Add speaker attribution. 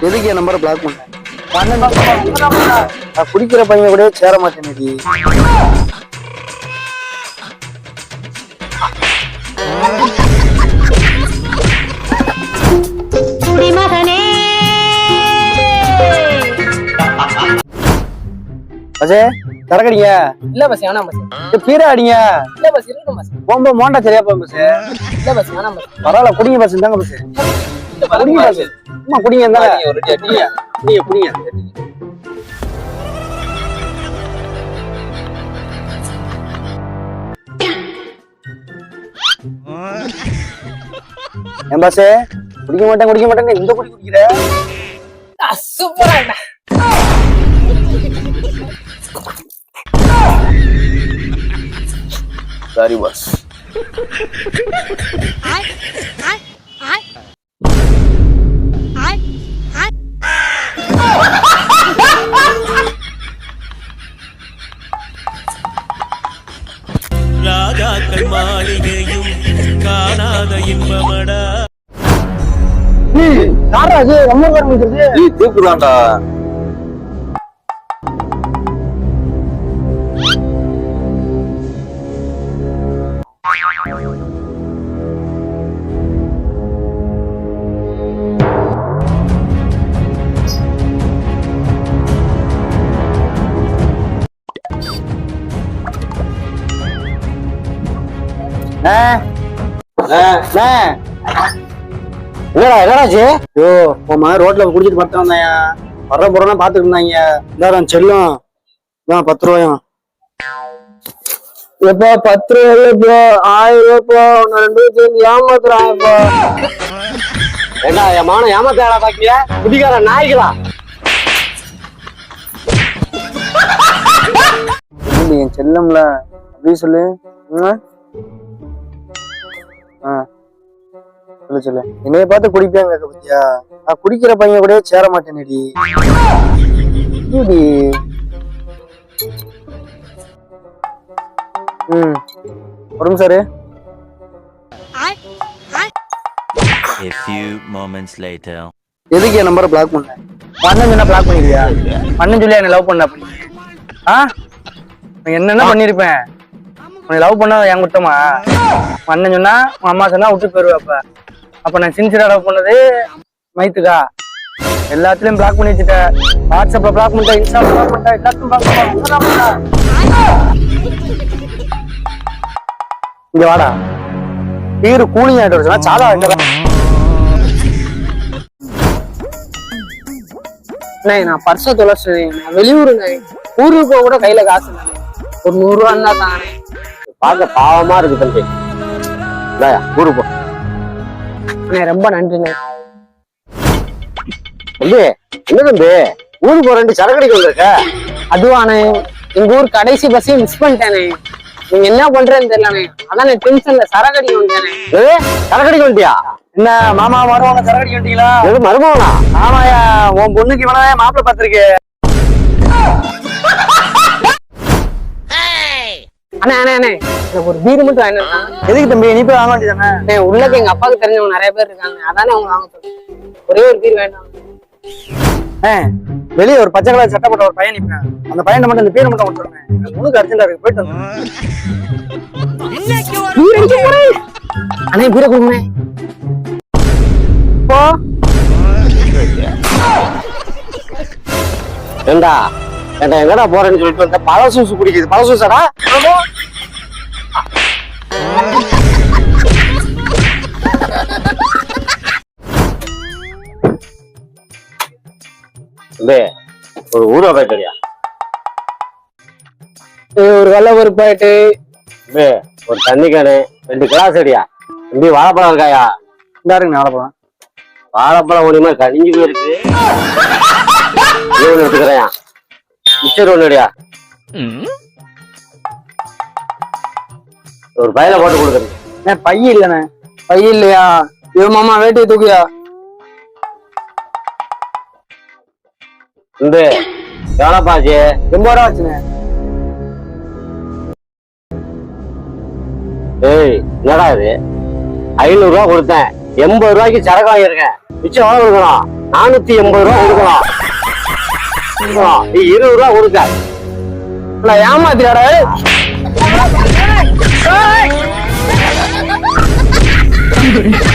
Speaker 1: எதுக்கு என் நம்பரை பிளாக் பண்ண? நான் குடிக்கிற பையன் கூட சேர மாட்டேன்
Speaker 2: குடிமகனே!
Speaker 1: பசே சரக்கடிங்க
Speaker 3: இல்ல பஸ் வேணாம் பஸ்
Speaker 1: பீரா அடிங்க.
Speaker 3: இல்ல பஸ் இருக்கும் பஸ்
Speaker 1: போகும்போது மோண்டா சரியா போகும் பஸ்
Speaker 3: இல்ல பஸ் வேணாம் பஸ்
Speaker 1: பரவாயில்ல குடிங்க பஸ் இந்தாங்க பஸ் குடிங்க அம்மா குடிங்க இருந்தாங்க குடிங்க பாசே? குடிக்க மாட்டேன் குடிக்க மாட்டேன் இந்த குடி குடிக்கிற?
Speaker 3: சூப்பரா
Speaker 1: சாரி பாஸ்
Speaker 4: ராஜாக்கள் மாளிகையும் காணாத இன்பமடா.
Speaker 1: யாரா அது? ரொம்ப பேர் முடிக்கிறது தூக்குறான்டா என்னடா என்னடாச்சு ஐயோ போமா ரோட்ல குடிச்சிட்டு படுத்து வந்தாயா வர்ற போறோம்னா பாத்துட்டு இருந்தாங்க. இந்தாரம் செல்லும். இதான் பத்து ரூபாயும். எப்போ பத்து ரூபாய் இப்போ ஆயிரம் ரூபாய் இப்போ நான் ரெண்டு பேரும் சேர்ந்து ஏமாத்துறான் இப்போ ஏண்டா என் மான ஏமாத்தாடா பாக்கியா? குடிக்கார நாய்களா என் செல்லம்ல? அப்படி சொல்லு. சொல்லு சொல்லு. என்னைய பார்த்து குடிப்பாங்க பத்தியா நான் குடிக்கிற பையன் கூட சேர மாட்டேனேடி? ம். ஒரு நிமிஷம்.
Speaker 4: A few moments later.
Speaker 1: எதுக்கு என் நம்பரை பிளாக் பண்ண? பண்ண சொன்னா பிளாக் பண்ணிடுவியா? பண்ண சொல்லி என்ன லவ் பண்ண அப்படி. ஆ? நான் என்னென்ன பண்ணிருப்பேன்? உன்னை லவ் பண்ணா என் குத்தமா அண்ணன் சொன்னா உன் அம்மா சொன்னா விட்டு போயிருவா அப்ப அப்ப நான் சின்சியரா லவ் பண்ணது மைத்துக்கா எல்லாத்துலயும் பிளாக் பண்ணி வச்சுட்டேன் வாட்ஸ்அப்ல பிளாக் பண்ணிட்டேன் இன்ஸ்டா பிளாக் பண்ணிட்டேன் எல்லாத்தையும் பிளாக் பண்ணிட்டேன் இங்க வாடா. தீரு கூலிங் ஆயிட்டு சாதா
Speaker 3: அண்ணே நான் பர்ச தொலைச்சிட்டேன் வெளியூருங்க. ஊருக்கு போக கூட கையில காசு ஒரு நூறுரூவா இருந்தா தானே
Speaker 1: பார்க்க பாவமா இருக்கு தம்பி. ஊருக்கு போ.
Speaker 3: ரொம்ப நன்றிண்ணே.
Speaker 1: தம்பி என்ன தம்பி? ஊருக்கு போற ரெண்டு சரக்கு அடிக்க வந்திருக்க.
Speaker 3: அதுவாண்ணே எங்க ஊர் கடைசி பஸ்ஸையும் மிஸ் பண்ணிட்டேனே. நீங்க என்ன பண்றேன்னு தெரியலண்ணே. அதான் டென்ஷன்ல சரக்கு அடிக்க வந்தேனே.
Speaker 1: ஏ சரக்கு அடிக்க வந்துட்டியா? என்ன மாமா மருமகன சரக்கு அடிக்க வந்துட்டீங்களா? எது மருமகனா? ஆமாயா உன் பொண்ணுக்கு இவனே மாப்பிள்ள பார்த்திருக்கு.
Speaker 3: அண்ணே அண்ணே அண்ணே. எனக்கு ஒரு பீர் மட்டும் வந்தாங்க.
Speaker 1: எதுக்கு தம்பி? நீ போய் வாங்க வேண்டியதானே
Speaker 3: அண்ணே உள்ளக்கு எங்க அப்பாவுக்கு தெரிஞ்சவங்க நிறைய பேர் இருக்காங்க. அதானே அவங்க வாங்க ஒரே ஒரு பீர் வேண்டாம்
Speaker 1: வெளியே ஒரு பச்சை கலர் சட்டை போட்ட ஒரு பையன் நிப்பேன் அந்த பையனை மட்டும் இந்த பேரை மட்டும் கொடுத்துருங்க உனக்கு அர்ஜென்டா இருக்கு. போயிட்டு வந்து
Speaker 3: அண்ணே பீரை கொடுங்கண்ணே
Speaker 1: போ. ஏண்டா? ஏண்டா எங்கடா போறேன்னு சொல்லிட்டு வந்த? பழ சூசு குடிக்குது. பழ சூசாடா? ஒரு ஊரா போயிட்டியா
Speaker 3: ஒரு வெள்ள பொறுப்பாயிட்டு
Speaker 1: ஒரு தண்ணி கேனு ரெண்டு கிளாஸ் அடியா? தம்பி வாழைப்பழம் இருக்காயா? இந்தாருங்க வாழைப்பழம். வாழைப்பழம் ஒண்ணுமே கனிஞ்சு போயிருக்கு. எடுத்துக்கிறேன் மிச்சர் ஒண்ணு அடியா ஒரு பையில போட்டு கொடுக்குறேன். பைய இல்லண்ணே.
Speaker 3: பை இல்லையா? ஐயோ மாமா வேட்டியை தூக்கியா?
Speaker 1: இந்த எவ்வளோப்பாச்சு எண்பது ரூபா வச்சுனே ஏய் என்னடா இது? ஐநூறு ரூபா கொடுத்தேன். எண்பது ரூபாய்க்கு சரக்கு வாங்கியிருக்கேன். மிச்சம் எவ்வளவு கொடுக்கணும்
Speaker 2: நானூத்தி எண்பது ரூபா கொடுக்கலாம். இருபது ரூபா கொடுக்க.
Speaker 3: நான் ஏமாத்தியாட Thank